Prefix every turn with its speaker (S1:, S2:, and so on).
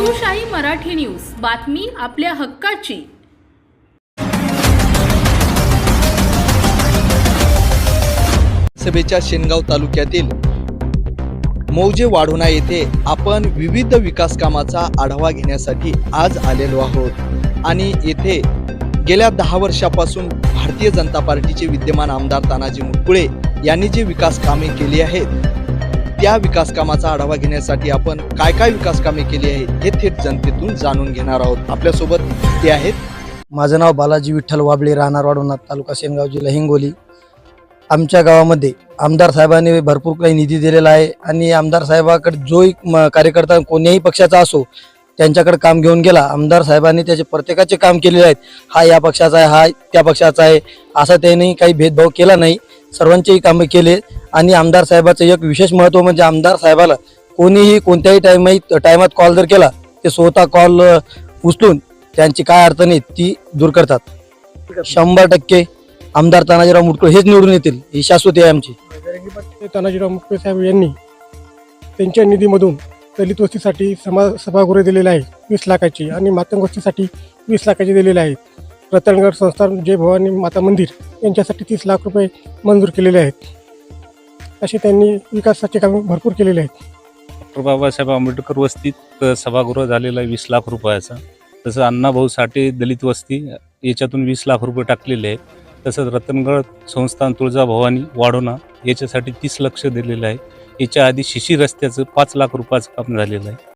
S1: Shivshahi Marathi news. बातमी आपल्या हक्काची.
S2: सभेच्या शेनगाव तालुक्यातील मौजे वाढोणा येथे आपण विविध विकास कामाचा आढावा घेण्यासाठी आज आलेलो आहोत. आणि येथे गेल्या दहा वर्षापासून भारतीय जनता पार्टीचे विद्यमान आमदार तानाजी मुटकुळे यांनी जे विकास कामे केली आहेत त्या विकास कामाचा आढावा घेण्यासाठी आपण काय काय विकास कामे केली आहेत हे थेट जनतेतून जाणून घेणार आहोत. आपल्यासोबत ते आहेत.
S3: माझं नाव बालाजी विठ्ठल वाबळे राहणार वाढवणार तालुका सेनगाव जिल्हा हिंगोली. आमच्या गावामध्ये आमदार साहेबांनी भरपूर काही निधी दिलेला आहे आणि आमदार साहेबाकडे जो एक म- कार्यकर्ता कोण्याही पक्षाचा असो त्यांच्याकडे काम घेऊन गेला. आमदार साहेबांनी त्याचे प्रत्येकाचे काम केलेले आहेत. हा या पक्षाचा आहे हा त्या पक्षाचा आहे. असा त्यांनी काही भेदभाव केला नाही. सर्वांचेही कामं केले. आणि आमदार साहेबाचं एक विशेष महत्त्व म्हणजे आमदार साहेबाला कोणीही कोणत्याही टाइम टायमात कॉल जर केला ते स्वतः कॉल उचलून त्यांची काय अडचण ती दूर करतात. शंभर टक्के आमदार तानाजीराव मुटकुळे हेच निवडून येतील ही शाश्वत आहे आमची.
S4: तानाजीराव मुटकुळे साहेब यांनी त्यांच्या निधीमधून दलित वस्तीसाठी समाज सभागृह दिलेले आहे वीस लाखाची आणि मातंग वस्तीसाठी वीस लाखाची दिलेले आहेत. रतनगड संस्थान जय भवानी माता मंदिर यांच्यासाठी तीस लाख रुपये मंजूर केलेले आहेत. असे त्यांनी विकासाचे कामे भरपूर केलेले आहेत.
S5: डॉक्टर बाबासाहेब आंबेडकर वस्तीत सभागृह झालेला आहे वीस लाख रुपयाचा तसं अण्णाभाऊ साठे दलित वस्ती याच्यातून वीस लाख रुपये टाकलेले आहेत. तसंच रतनगड संस्थान तुळजाभवानी वाढोणा याच्यासाठी तीस लक्ष दिलेलं आहे. याच्या आधी शिशी रस्त्याचं पाच लाख रुपयाचं काम झालेलं आहे.